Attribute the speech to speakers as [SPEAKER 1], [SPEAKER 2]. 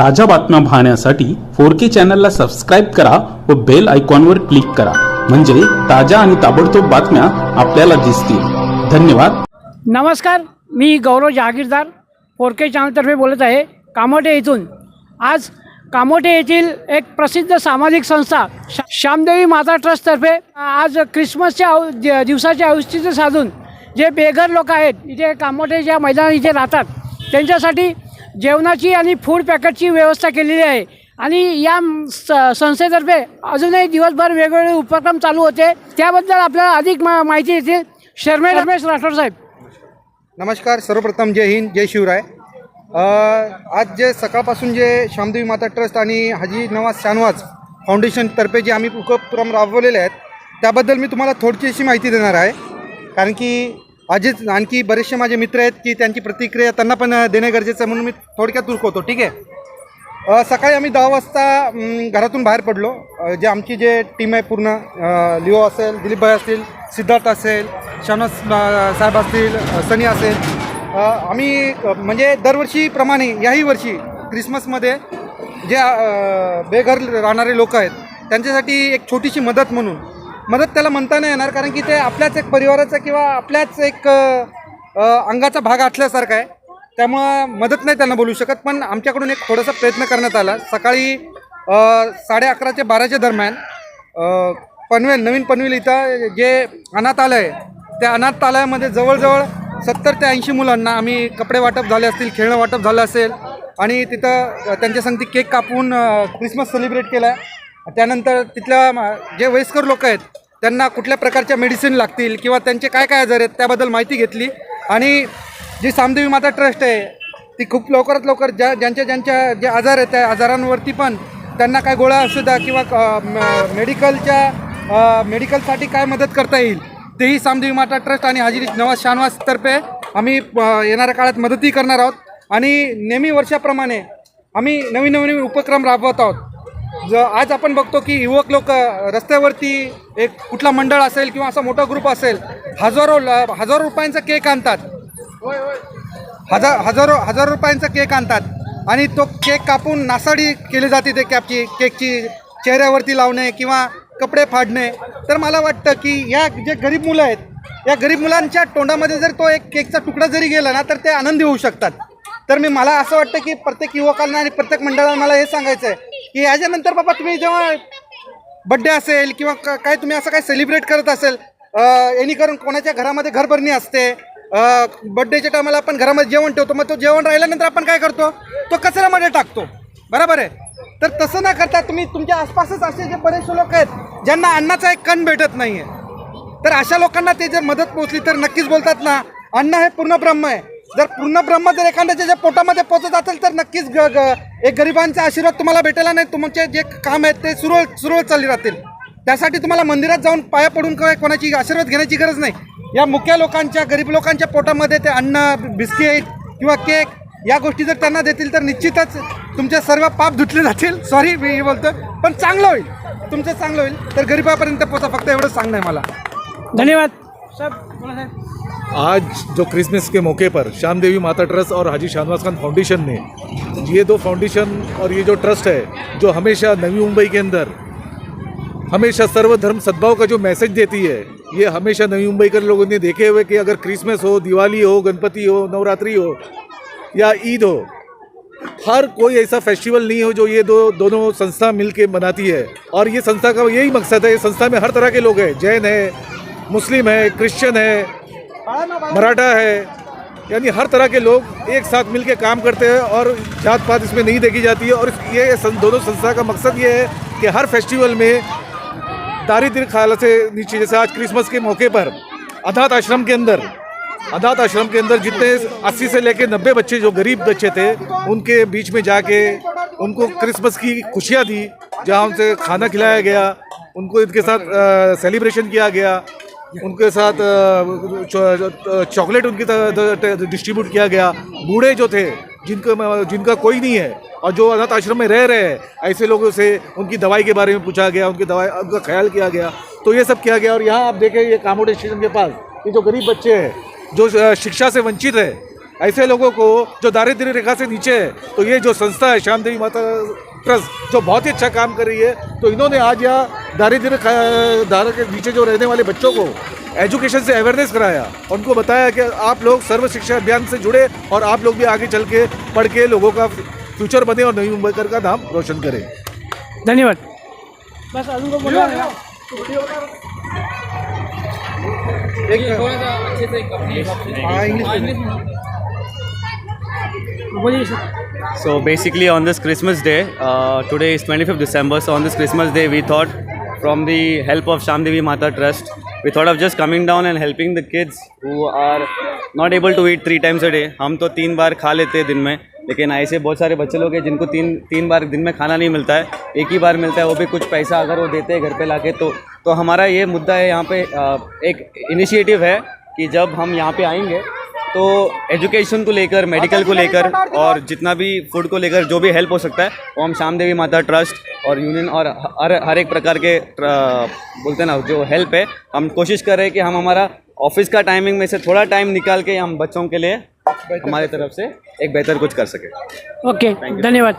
[SPEAKER 1] ताज्या बातम्या पाहण्यासाठी फोर के चॅनलला सबस्क्राईब करा व बेल आयकॉनवर क्लिक करा. म्हणजे ताज्या आणि ताबडतोब बातम्या आपल्याला दिसतील. धन्यवाद.
[SPEAKER 2] नमस्कार मी गौरव जहागीरदार फोरके चॅनलतर्फे बोलत आहे कामोटे येथून. आज कामोटे येथील एक प्रसिद्ध सामाजिक संस्था शा श्यामदेवी माता ट्रस्टतर्फे आज ख्रिसमसच्या औ दि- दिवसाचे औचित्य साधून जे बेघर लोक आहेत इथे कामोठे ज्या मैदानात इथे राहतात त्यांच्यासाठी जेवणाची आणि फूड पॅकेटची व्यवस्था केलेली आहे. आणि या स संस्थेतर्फे अजूनही दिवसभर वेगवेगळे उपक्रम चालू होते. त्याबद्दल आपल्याला अधिक मा माहिती येते शर्मे रमेश राठोड साहेब.
[SPEAKER 3] नमस्कार सर्वप्रथम जय हिंद जय शिवराय. आज जे सकाळपासून जे श्यामदेवी माता ट्रस्ट आणि हाजी नवाज शानवाज फाउंडेशनतर्फे जे आम्ही उपक्रम राबवलेले आहेत त्याबद्दल मी तुम्हाला थोडीशी माहिती देणार आहे. कारण की आजच आणखी बरेचसे माझे मित्र आहेत की त्यांची प्रतिक्रिया त्यांना पण देणे गरजेचं आहे म्हणून मी थोडक्यात तुरकवतो ठीक आहे? सकाळी आम्ही दहा वाजता घरातून बाहेर पडलो. जे आमची जे टीम आहे पूर्ण लिओ असेल दिलीपभाई असतील सिद्धार्थ असेल शनस साहेब असतील सनी असेल. आम्ही म्हणजे दरवर्षीप्रमाणे याही वर्षी क्रिसमसमध्ये जे बेघर राहणारे लोक आहेत त्यांच्यासाठी एक छोटीशी मदत म्हणून मदत त्याला म्हणता नाही येणार कारण की ते आपल्याच एक परिवाराचा किंवा आपल्याच एक अंगाचा भाग असल्यासारखा आहे. त्यामुळं मदत नाही त्यांना बोलू शकत पण आमच्याकडून एक थोडासा प्रयत्न करण्यात आला. सकाळी साडे अकरा ते बाराच्या दरम्यान पनवेल नवीन पनवेल इथं जे अनाथालय आहे, त्या अनाथालयामध्ये जवळजवळ सत्तर ते ऐंशी मुलांना आम्ही कपडे वाटप झाले असतील खेळणं वाटप झालं असेल आणि तिथं त्यांच्या संगती केक कापून क्रिसमस सेलिब्रेट केला आहे त्यानंतर तिथल्या जे वयस्कर लोक आहेत त्यांना कुठल्या प्रकारच्या मेडिसिन लागतील किंवा त्यांचे काय काय आजार आहेत त्याबद्दल माहिती घेतली. आणि जी सामदेवी माता ट्रस्ट आहे ती खूप लवकरात लवकर ज्या ज्यांच्या ज्यांच्या जे आजार आहेत त्या आजारांवरती पण त्यांना काय गोळ्या औषधा किंवा मेडिकलच्या मेडिकलसाठी काय मदत करता येईल तेही सामदेवी माता ट्रस्ट आणि हाजी नवाज शानवाजतर्फे आम्ही येणाऱ्या काळात मदतही करणार आहोत. आणि नेहमी वर्षाप्रमाणे आम्ही नवीन नवीन उपक्रम राबवत आहोत. ज आज आपण बघतो की युवक लोक रस्त्यावरती एक कुठला मंडळ असेल किंवा असा मोठा ग्रुप असेल हजारो हजारो रुपयांचा केक आणतात. हजार हजारो हजारो रुपयांचा केक आणतात. आणि तो केक कापून नासाडी केली जाते ते कॅपची केकची चेहऱ्यावरती लावणे किंवा कपडे फाडणे. तर मला वाटतं की या जे गरीब मुलं आहेत या गरीब मुलांच्या तोंडामध्ये जर तो एक केकचा तुकडा जरी गेला ना तर ते आनंदी होऊ शकतात. तर मी मला असं वाटतं की प्रत्येक युवकांना आणि प्रत्येक मंडळाला मला हे सांगायचं आहे की याच्यानंतर बाबा तुम्ही जेव्हा बड्डे असेल किंवा क- काय तुम्ही असं काय सेलिब्रेट करत असेल एनी करून कोणाच्या घरामध्ये घरभरणी असते बड्डेच्या टायमाला आपण घरामध्ये जेवण ठेवतो मग तो जेवण राहिल्यानंतर आपण काय करतो? तो कचऱ्यामध्ये टाकतो. बरोबर आहे? तर तसं न करता तुम्ही तुमच्या आसपासच असे जे बरेचसे लोक आहेत ज्यांना अन्नाचा एक कण भेटत नाही आहे तर अशा लोकांना ते जर मदत पोचली तर नक्कीच बोलतात ना अन्न हे पूर्ण ब्रह्म आहे. जर पूर्ण ब्रह्म जर एखाद्याच्या ज्या पोटामध्ये पोचत असेल तर नक्कीच ग ग एक गरिबांचा आशीर्वाद तुम्हाला भेटेला नाही. तुमचे जे काम आहेत ते सुरळ सुरळ चालले राहतील. त्यासाठी तुम्हाला मंदिरात जाऊन पाया पडून किंवा कोणाची आशीर्वाद घेण्याची गरज नाही. या मुख्य लोकांच्या गरीब लोकांच्या पोटामध्ये ते अन्न बिस्किट किंवा केक या गोष्टी जर त्यांना देतील तर निश्चितच तुमचे सर्व पाप धुतले जातील. सॉरी मी हे बोलतो पण चांगलं होईल. तुमचं चांगलं होईल तर गरिबापर्यंत पोचा फक्त एवढंच सांगणं आहे मला.
[SPEAKER 2] धन्यवाद. साहेब
[SPEAKER 4] आज जो क्रिसमस के मौके पर श्याम देवी माता ट्रस्ट और हाजी शाहनवाज खान फाउंडेशन ने ये दो फाउंडेशन और ये जो ट्रस्ट है, जो हमेशा नवी मुंबई के अंदर, हमेशा सर्वधर्म सद्भाव का जो मैसेज देती है, ये हमेशा नवी मुंबई के लोगों ने देखे हुए कि अगर क्रिसमस हो, दिवाली हो, गणपति हो, नवरात्रि हो, या ईद हो, हर कोई ऐसा फेस्टिवल नहीं हो जो ये दो, दोनों संस्था मिलके मनाती है। और ये संस्था का यही मकसद है, ये संस्था में हर तरह के लोग हैं, जैन है, मुस्लिम है क्रिश्चियन है मराठा है, यानी हर तरह के लोग एक साथ मिलके काम करते हैं और जात पात इसमें नहीं देखी जाती है। और ये दोनों संस्था का मकसद ये है कि हर फेस्टिवल में दारिद्र्य खाल से नीचे, जैसे आज क्रिसमस के मौके पर, अनाथ आश्रम के अंदर, अनाथ आश्रम के अंदर जितने 80 से लेकर 90 बच्चे जो गरीब बच्चे थे, उनके बीच में जाके उनको क्रिसमस की खुशियाँ दी, जहाँ उनसे खाना खिलाया गया, उनको इनके साथ सेलिब्रेशन किया गया। उनके साथ चॉकलेट उनकी डिस्ट्रीब्यूट किया गया। बूढ़े जो थे, जिनका जिनका कोई नहीं है, और जो अनाथ आश्रम में रह रहे हैं, ऐसे लोगों से उनकी दवाई के बारे में पूछा गया, उनकी दवाई, उनका ख्याल किया गया। तो ये सब किया गया, और यहाँ आप देखें, ये कामोडे स्टेशन के पास, ये जो गरीब बच्चे हैं, जो शिक्षा से वंचित है, ऐसे लोगों को, जो दारिद्र्य रेखा से नीचे है तो ये जो संस्था है श्याम देवी माता ट्रस्ट जो बहुत ही अच्छा काम कर रही है तो इन्होंने आज यहाँ दारिद्र्य खा- धारा के नीचे जो रहने वाले बच्चों को एजुकेशन से अवेयरनेस कराया। उनको बताया कि आप लोग सर्व शिक्षा अभियान से जुड़े और आप लोग भी आगे चल के पढ़ के लोगों का फ्यूचर बने और नवी मुंबईकर का नाम रोशन करें।
[SPEAKER 2] धन्यवाद। बस बोलणार का?
[SPEAKER 3] हाँ।
[SPEAKER 5] So basically, on this Christmas day, uh, today is 25th December. So on this Christmas day, we thought, from the help of Shamdevi Mata Trust, we thought of just coming down and helping the kids who are not able to eat three times a day. हम तो तीन बार खा लेते हैं दिन में लेकिन ऐसे बहुत सारे बच्चे लोग हैं जिनको तीन तीन बार दिन में खाना नहीं मिलता है एक ही बार मिलता है वो भी कुछ पैसा अगर वो देते हैं घर पे लाके तो तो हमारा ये मुद्दा है यहाँ पे अ, एक इनिशिएटिव है कि जब हम यहाँ पे आएँगे तो एजुकेशन को लेकर मेडिकल को लेकर और जितना भी फ़ूड को लेकर जो भी हेल्प हो सकता है वो हम श्याम देवी माता ट्रस्ट और यूनियन और हर हर एक प्रकार के बोलते हैं ना जो हेल्प है हम कोशिश कर रहे हैं कि हम हमारा ऑफ़िस का टाइमिंग में से थोड़ा टाइम निकाल के हम बच्चों के लिए हमारी तरफ़ से एक बेहतर कुछ कर सके।
[SPEAKER 2] ओके धन्यवाद।